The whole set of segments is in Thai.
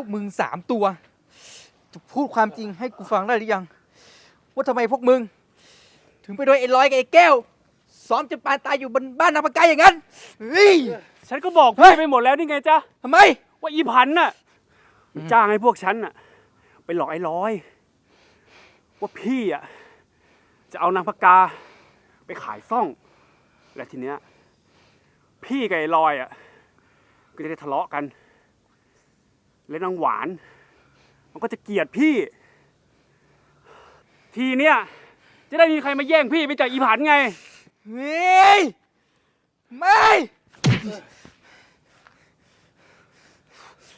วกมึงสามตัวจะพูดความจริงให้กูฟังได้หรือยัง ว่าทำไมพวกมึง ถึงไปโดนไอ้ลอยกับไอ้แก้วซ้อมจนปานตายอยู่บนบ้านนาปากกายอย่างนั้นเฮ้ย ฉันก็บอกเฮ้พี่ย ไปหมดแล้วนี่ไงจ๊ะ ทำไม ว่าอีพันธุ์น่ะมันจ้างให้พวกฉันน่ะ ไปหลอกไอ้ร้อย ว่าพี่อะ จะเอานางพกา ไปขายซ่อง และทีเนี้ย พี่กับไอ้ลอยอะ ก็จะได้ทะเลาะกัน และนางหวาน มันก็จะเกลียดพี่ ทีเนี้ยจะได้มีใครมาแย่งพี่ไปจากอีผันไง เฮ้ย ไม่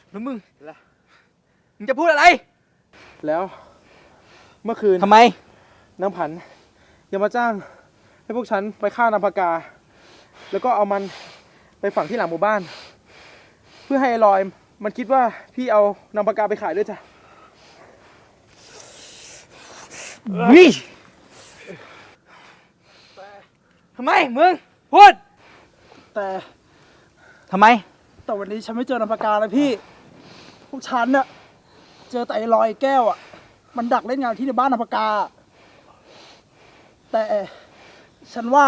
แล้วมึง มึงจะพูดอะไร แล้วเมื่อคืนทำไม นางผันยังมาจ้าง ให้พวกฉันไปฆ่านางพกา แล้วก็เอามันไปฝังที่หลังหมู่บ้าน เพื่อให้ไอ้ลอย มันคิดว่าพี่เอานางพกาไปขายด้วยจ้ะวิทำไมมึงพูดแต่ทำไม แต่วันนี้ฉันไม่เจอนางพกาเลยพี่ พวกฉันน่ะเจอแต่ไอ้ลอยแก้วอะ มันดักเล่นงานที่ในบ้านนางพกา แต่ฉันว่า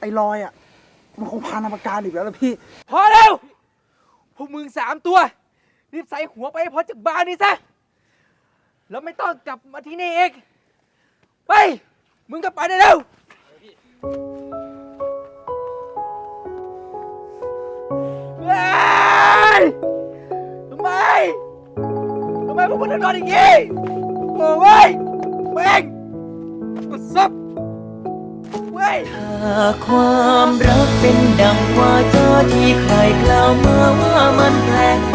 ไอ้ลอยอะ มันคงพานางพกาอีกแล้วล่ะพี่พอแล้ว พวกมึงสามตัว รีบใส่หัวไปให้พ้นจากบ้านนี้ซะ แล้วไม่ต้องกลับมาที่นี่อีก ไป มึงก็ไปได้แล้ว เฮ้ยทำไม ทำไมพวกมึงถึงนอนอย่างนี้โอ้ยแม่งกดซับ ว้ยถ้าความรักเป็นดังว่าเจอที่ใครกล่าวมาว่ามันแปลก